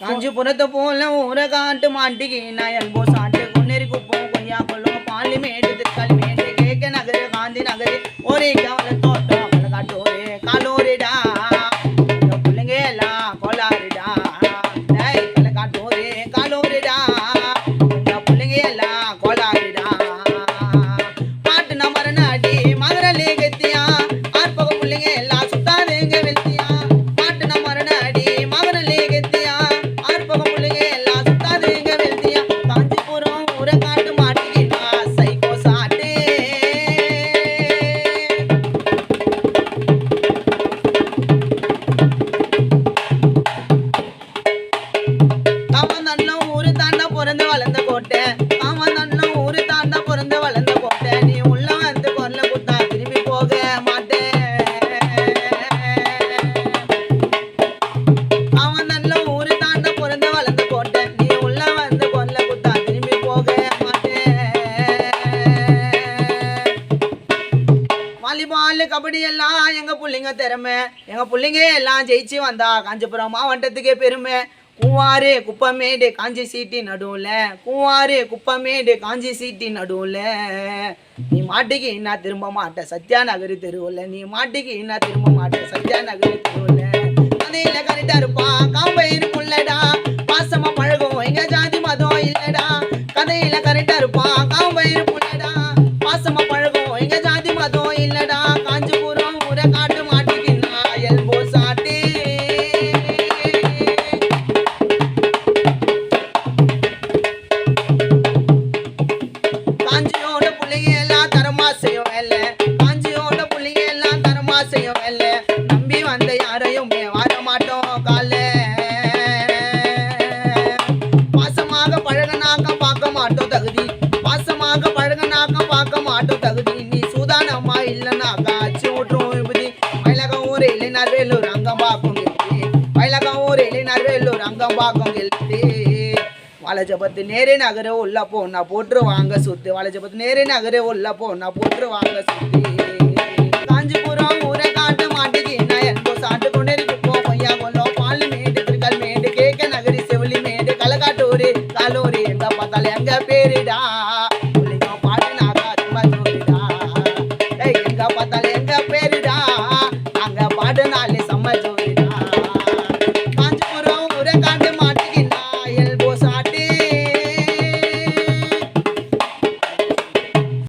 காஞ்சிபுரத்தை போல ஊரை காட்டு மாட்டிக்கு. நான் எல்போ சாட்டு பிறந்து வளர்ந்த கோட்டை அவன் தன்னும் ஊரு தாண்டா பிறந்து வளர்ந்த கோட்டை நீ உள்ள வந்து குரல குத்தா திரும்பி போக மாட்டேன். அவன் நல்ல ஊரு தாண்ட பிறந்து வளர்ந்த கோட்டை நீ உள்ள வந்து கொல்ல குத்தா திரும்பி போக மாட்டேன். வாலிபால் கபடி எல்லாம் எங்க புள்ளைங்க திறமை. எங்க புள்ளைங்க எல்லாம் ஜெயிச்சு வந்தா காஞ்சிபுரம் மாவட்டத்துக்கே பெருமை. கூவாறு குப்பமேடு காஞ்சி சீட்டி நடுவில். கூவாறு குப்பமேடு காஞ்சி சீட்டி நடுவில். நீ மாட்டிக்கு என்ன திரும்ப மாட்ட சத்யா நகரி தெருவில். நீ மாட்டிக்கு என்ன திரும்ப மாட்ட சத்யா நகரி தெருவில். கதையில கரெக்டா இருப்பான் காம்பை இருக்குள்ளடா யாரையும் வர மாட்டோம் கால பாசமாக பழகனாக்க பார்க்க மாட்டோம் தகுதி. பாசமாக பழகனாக்க பார்க்க மாட்டோம் தகுதி. நீ சூதானமா இல்லைனாக்கா அச்சு விட்டுரும் விபதி. மயிலகம் ஊர் இளைஞர் வேலூர் அங்கம் பார்க்கும் மயிலகம் ஊர் இளைஞர் வேலூர் அங்கம் பார்க்கும் கெல்தி வாழஜபத்து நேரே நகர உள்ள போனா போட்டுருவாங்க சுத்து. வாழஜபத்து நேரே நகர உள்ள போனா போட்டுருவாங்க சுத்தி. எங்க பேரிடா.